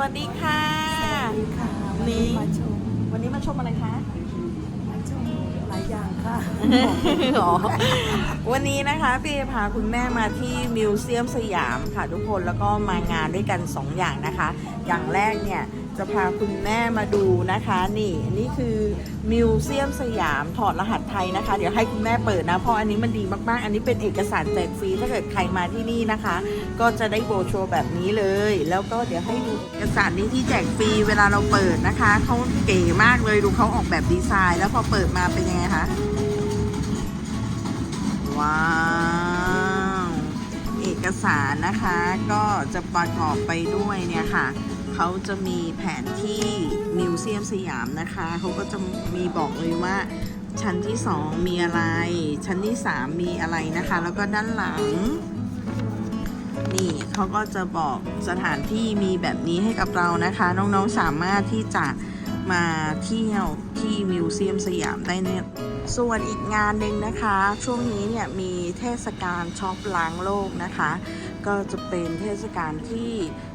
วัสดีค่ะค่ะวันนี้มาชมวันนี้มาชมอะไรคะมาชมหลายอย่างค่ะอ๋อวันนี้นะคะพี่เอพาคุณแม่มาที่มิวเซียมสยามค่ะทุกคนแล้วก็มางานด้วยกัน 2 อย่างนะคะ อย่างแรกเนี่ยจะพาคุณแม่มาดูนะคะ นี่อันนี้คือมิวเซียมสยามถอดรหัส ไทยนะคะ เดี๋ยวให้คุณแม่เปิดนะ เพราะอันนี้มันดีมากๆ อันนี้เป็นเอกสารแจกฟรีถ้าเกิดใครมาที่นี่นะคะ ก็จะได้โบชัวร์แบบนี้เลย แล้วก็เดี๋ยวให้ดูเอกสารนี้ที่แจกฟรีเวลาเราเปิดนะคะเขาเก๋มากเลยดูเขาออกแบบดีไซน์ แล้วพอเปิดมาเป็นยังไงคะว้าวเอกสารนะคะก็จะประกอบไปด้วยเนี่ยค่ะเขาจะมีแผนที่มิวเซียมสยามนะคะ เขาก็จะมีบอกเลยว่า ชั้นที่2มีอะไร ชั้นที่3มีอะไรนะคะ แล้วก็ด้านหลัง นี่เขาก็จะบอกสถานที่มีแบบนี้ให้กับเรานะคะ น้องๆสามารถที่จะมาเที่ยวที่มิวเซียมสยามได้เนี่ยส่วนอีกงานหนึ่งนะคะ ช่วงนี้เนี่ยมีเทศกาลช็อปล้างโลกนะคะ ก็จะเป็นเทศกาลที่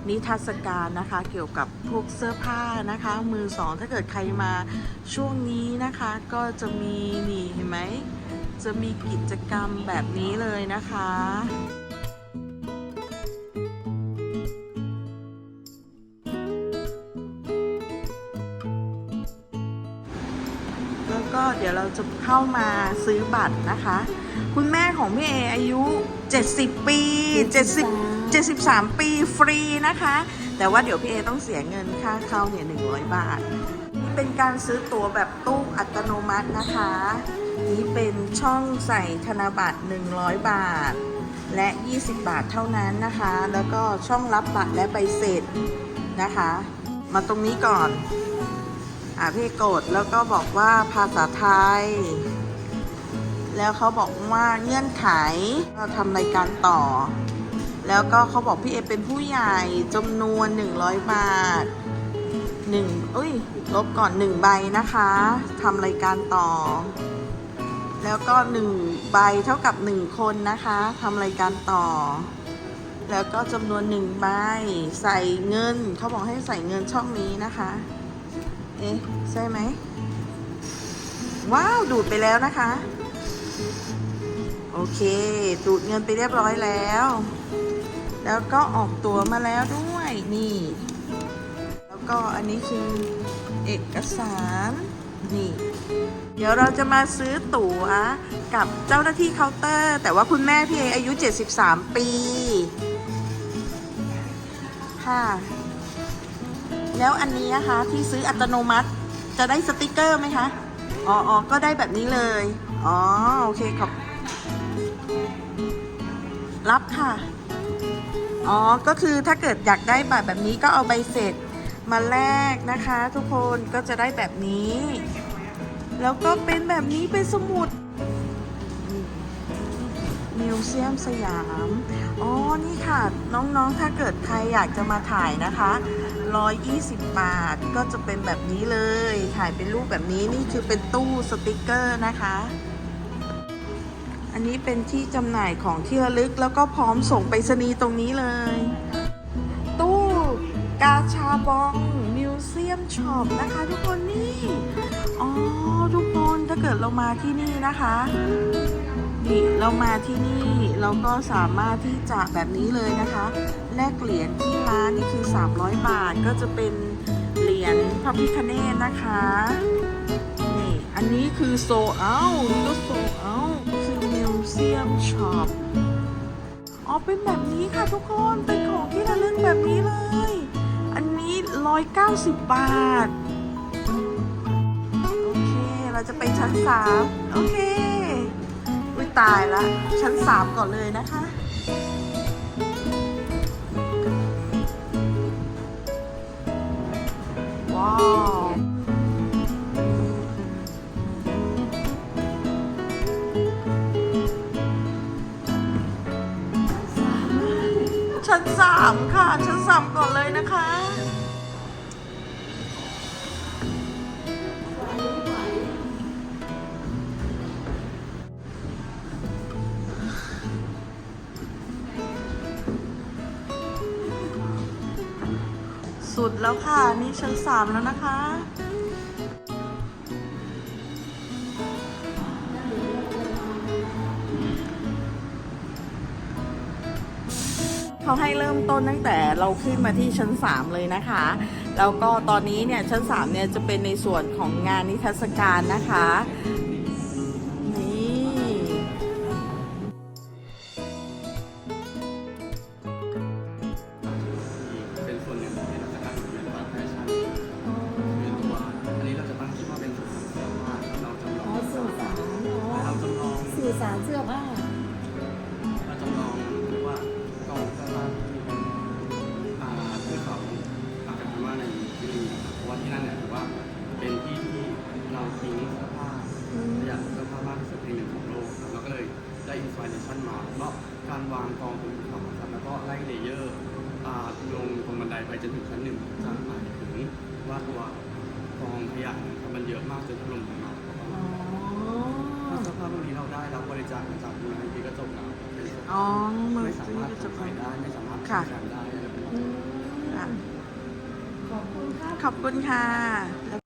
นิทรรศการนะคะ เกี่ยวกับพวกเสื้อผ้านะคะ มือสองถ้าเกิดใครมาช่วงนี้นะคะ ก็จะมีนี่เห็นไหมจะมีกิจกรรมแบบนี้เลยนะคะแล้วก็เดี๋ยวเราจะเข้ามาซื้อบัตรนะคะ คุณแม่ของพี่เออายุ 70 ปี 70 73 ปีฟรีนะคะ แต่ว่าเดี๋ยวพี่เอต้องเสียเงินค่าเข้าเนี่ย 100 บาท นี่เป็นการซื้อตั๋วแบบตู้อัตโนมัตินะคะ นี่เป็นช่องใส่ธนบัตร 100 บาท และ 20 บาทเท่านั้นนะคะ แล้วก็ช่องรับบัตรและใบเสร็จนะคะ มาตรงนี้ก่อนอ่าพี่กดแล้วก็บอกว่าภาษาไทย แล้วเขาบอกว่าเงื่อนไขเราทำรายการต่อ แล้วก็เขาบอกพี่เอเป็นผู้ใหญ่จำนวน 100 บาทหนึ่งอุ้ย ลบก่อนหนึ่งใบนะคะทำรายการต่อ แล้วก็หนึ่งใบเท่ากับหนึ่งคนนะคะทำรายการต่อ แล้วก็จำนวนหนึ่งใบใส่เงิน เขาบอกให้ใส่เงินช่องนี้นะคะ เอ๊ะ ใช่ไหมว้าว ดูดไปแล้วนะคะ โอเค ดูดเงินไปเรียบร้อยแล้ว แล้วก็ออกตัวมาแล้วด้วยนี่ แล้วก็อันนี้คือเอกสารนี่ เดี๋ยวเราจะมาซื้อตั๋วกับเจ้าหน้าที่เคาน์เตอร์ แต่ว่าคุณแม่พี่เออายุ 73 ปีค่ะแล้วอันนี้นะคะที่ซื้ออัตโนมัติจะได้สติกเกอร์ไหมคะ อ๋ออก็ได้แบบนี้เลย อ๋อ โอเคขอบ รับค่ะ อ๋อ ก็คือถ้าเกิดอยากได้บัตรแบบนี้ก็เอาใบเสร็จมาแลกนะคะ ทุกคนก็จะได้แบบนี้ แล้วก็เป็นแบบนี้เป็นสมุดมิวเซียมสยาม อ๋อ นี่ค่ะ น้องๆ ถ้าเกิดใครอยากจะมาถ่ายนะคะ 120 บาท ก็จะเป็นแบบนี้เลย ถ่ายเป็นรูปแบบนี้ นี่คือเป็นตู้สติกเกอร์นะคะ อันนี้เป็นที่จำหน่ายของที่ระลึกแล้วก็พร้อมส่งไปรษณีย์ตรงนี้เลย ตู้กาชาบองมิวเซียมช็อปนะคะทุกคนนี่อ๋อทุกคนถ้าเกิดเรามาที่นี่นะคะนี่เรามาที่นี่เราก็สามารถที่จะแบบนี้เลยนะคะ แลกเหรียญที่ร้านนี่คือ 300 บาทก็จะเป็นเหรียญพระพิคเนตนะคะนี่อันนี้คือโซเอานี่ก็โซเอาคือมิว เซียมช็อปอ๋อเป็นแบบนี้ค่ะทุกคน เป็นของที่ระลึกแบบนี้เลย อันนี้ 190 บาท โอเค เราจะไปชั้น 3 โอเคอุ้ยตายละ ชั้น 3 ก่อนเลยนะคะว้าว ชั้น3ค่ะ ชั้น3ก่อนเลยนะคะ สุดแล้วค่ะ นี่ชั้นสามแล้วนะคะ เขาให้เริ่มต้นตั้งแต่เราขึ้นมาที่ชั้น 3 เลยนะคะ แล้วก็ตอนนี้เนี่ยชั้น3เนี่ยจะเป็นในส่วนของงานนิทรรศการนะคะ ได้อินสปิเรชันมาก็การวางกองบนภูเขาครับแล้วก็ไล่เลเยอร์อ่าลงตรงบันไดไปจนถึงชั้นหนึ่งจะหมายถึงว่าตัวกองขยะเนี่ยครับมันเยอะมากจนถล่มลงมาประมาณถ้าสภาพพวกนี้เราได้รับบริจาคมาจากมูลนิธิกระจกเงาเป็นส่วนอ๋อมือไม่สาซื้อมารถจะทำไปขายได้ไม่สามารถค่ะใช้การได้อะไรแบบอืนี้มอะขอบคุณครับขอบคุณค่ะ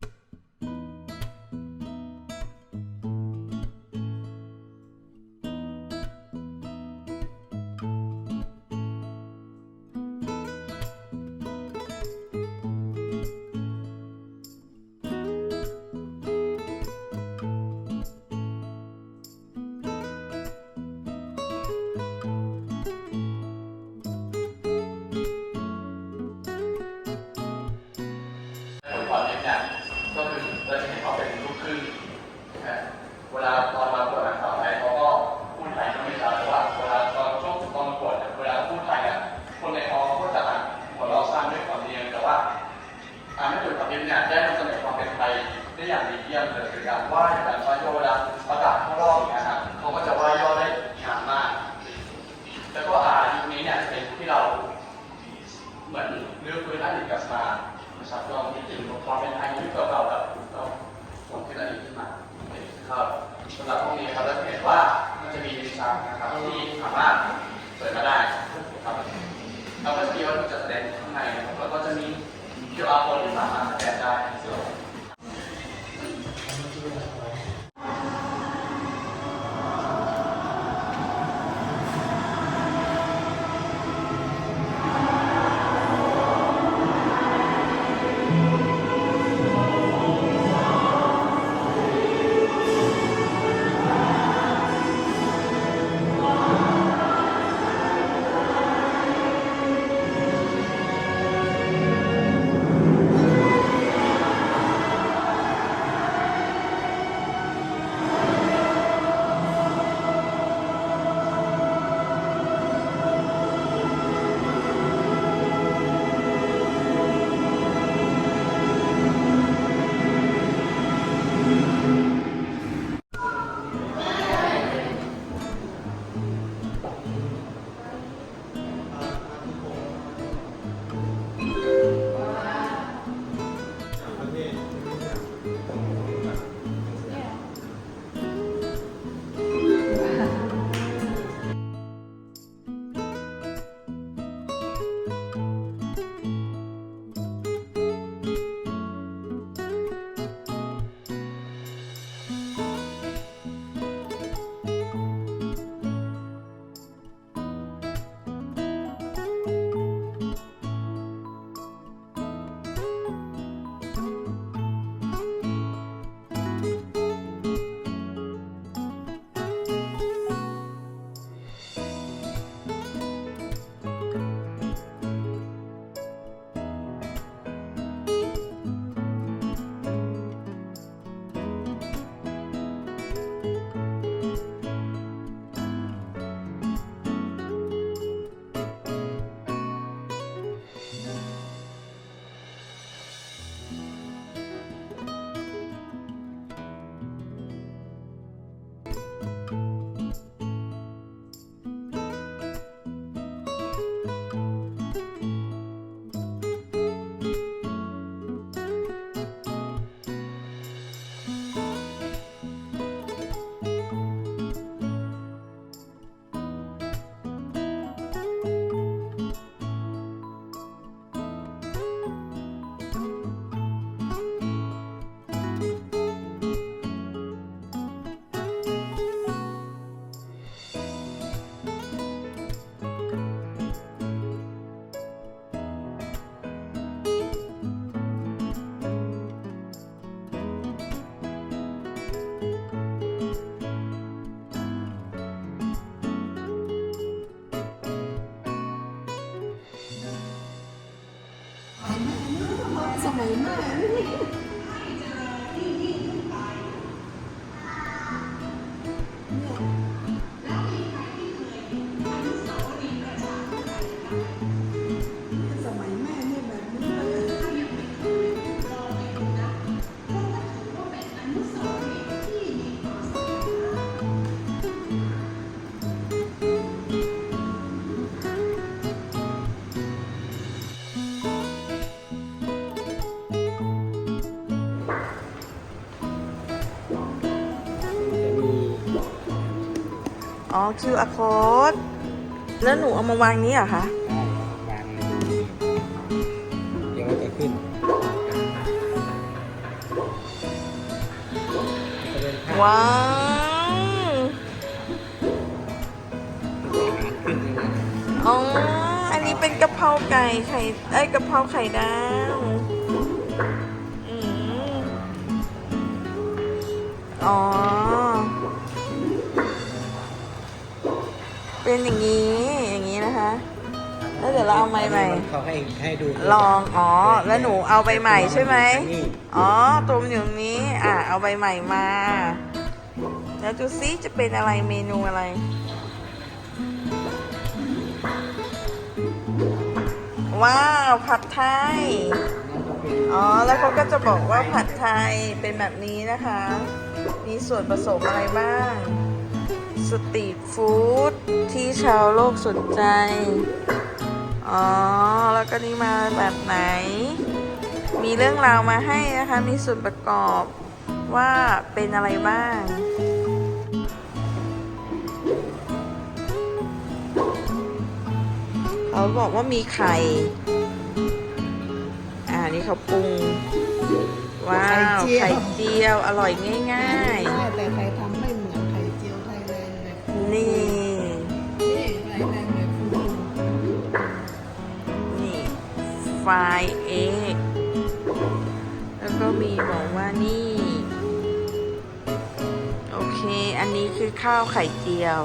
ำหรับพวกนี้ครับเราจะเห็นว่ามันจะมีลิ้นชักนะครับที่สามารถเปิดมาได้ครับเราก็จะมีวัตถุจัดแสดงข้างในนะครับแล้วก็จะมี QR code Amen. QR code แล้วหนูเอามาวางนี้เหรอคะได้วางในนี้เดี๋ยวมันจะขึ้นจะเป็นภาพว้าวขึ้นยังไงอ๋อ อันนี้เป็นกะเพราไก่ไข่ เอ้ยกะเพราไข่ดาวอืมอ๋ เป็นอย่างนี้อย่างนี้นะคะ แล้วเดี๋ยวเราเอาใหม่ใหม่เขาให้ให้ดูลองอ๋อแล้วหนูเอาใบใหม่ใช่ไหมนี่อ๋อตัวมันอยู่ตรงนี้อะเอาใบใหม่มา แล้วดูซิจะเป็นอะไรเมนูอะไรว้าวผัดไทย อ๋อ แล้วเขาก็จะบอกว่าผัดไทยเป็นแบบนี้นะคะ มีส่วนผสมอะไรบ้าง สตรีทฟู้ดที่ชาวโลกสนใจ อ๋อ แล้วก็นี่มาแบบไหน มีเรื่องราวมาให้นะคะ มีส่วนประกอบว่าเป็นอะไรบ้าง เขาบอกว่ามีไข่ อ่า นี่เขาปรุง ว้าว ไข่เจียว อร่อยง่ายใช่แต่ใครทำ นี่ นี่ไทยแลนด์แบบฟูนี่ฟรายเอ็กแล้วก็มีบอกว่านี่ โอเค อันนี้คือข้าวไข่เจียว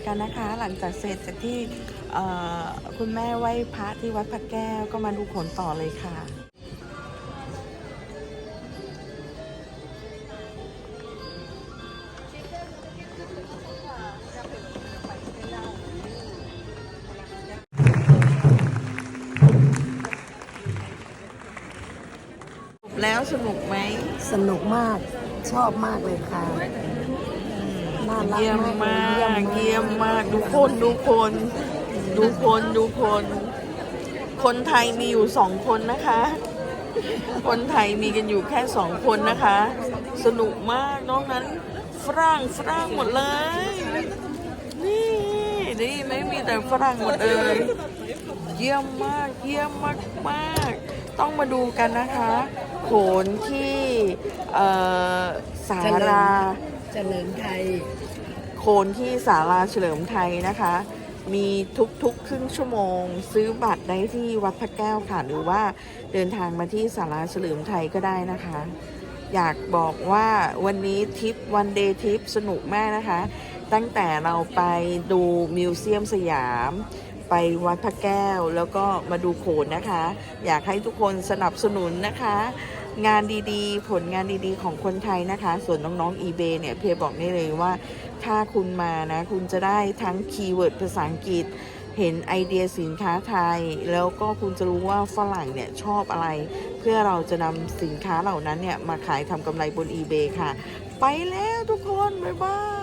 ดูโขนกันนะคะ หลังจากเสร็จจากที่เอ่อคุณแม่ไหว้พระที่วัดพระแก้วก็มาดูโขนต่อเลยค่ะแล้วสนุกไหม สนุกมาก ชอบมากเลยค่ะ น่ารักเยี่ยมมากเลยมากเยี่ยมมากดูคนดูคนดูคนดูคน คนไทยมีอยู่สองคนนะคะ คนไทยมีกันอยู่แค่สองคนนะคะ สนุกมากนอกนั้นฝรั่งฝรั่งหมดเลย นี่นี่ไม่มีแต่ฝรั่งหมดเลยเยี่ยมมากเยี่ยมมากมากๆต้องมาดูกันนะคะ โขนที่เอ่อสารา เจริญไทยโขนที่ศาลาเฉลิมไทยนะคะ มีทุกๆ ครึ่งชั่วโมง ซื้อบัตรได้ที่วัดพระแก้วค่ะ หรือว่าเดินทางมาที่ศาลาเฉลิมไทยก็ได้นะคะ อยากบอกว่าวันนี้ทริปวันเดย์ทริปสนุกมากนะคะ ตั้งแต่เราไปดูมิวเซียมสยามไปวัดพระแก้วแล้วก็มาดูโขนนะคะ อยากให้ทุกคนสนับสนุนนะคะ งานดีๆ ผลงานดีๆ ของคนไทยนะคะ ส่วนน้องๆ eBay เนี่ยเพยบอกได้เลยว่า ถ้าคุณมานะ คุณจะได้ทั้งคีย์เวิร์ดภาษาอังกฤษ เห็นไอเดียสินค้าไทย แล้วก็คุณจะรู้ว่าฝรั่งเนี่ยชอบอะไร เพื่อเราจะนำสินค้าเหล่านั้นเนี่ยมาขายทำกำไรบน eBay ค่ะ ไปแล้วทุกคน บ๊ายบาย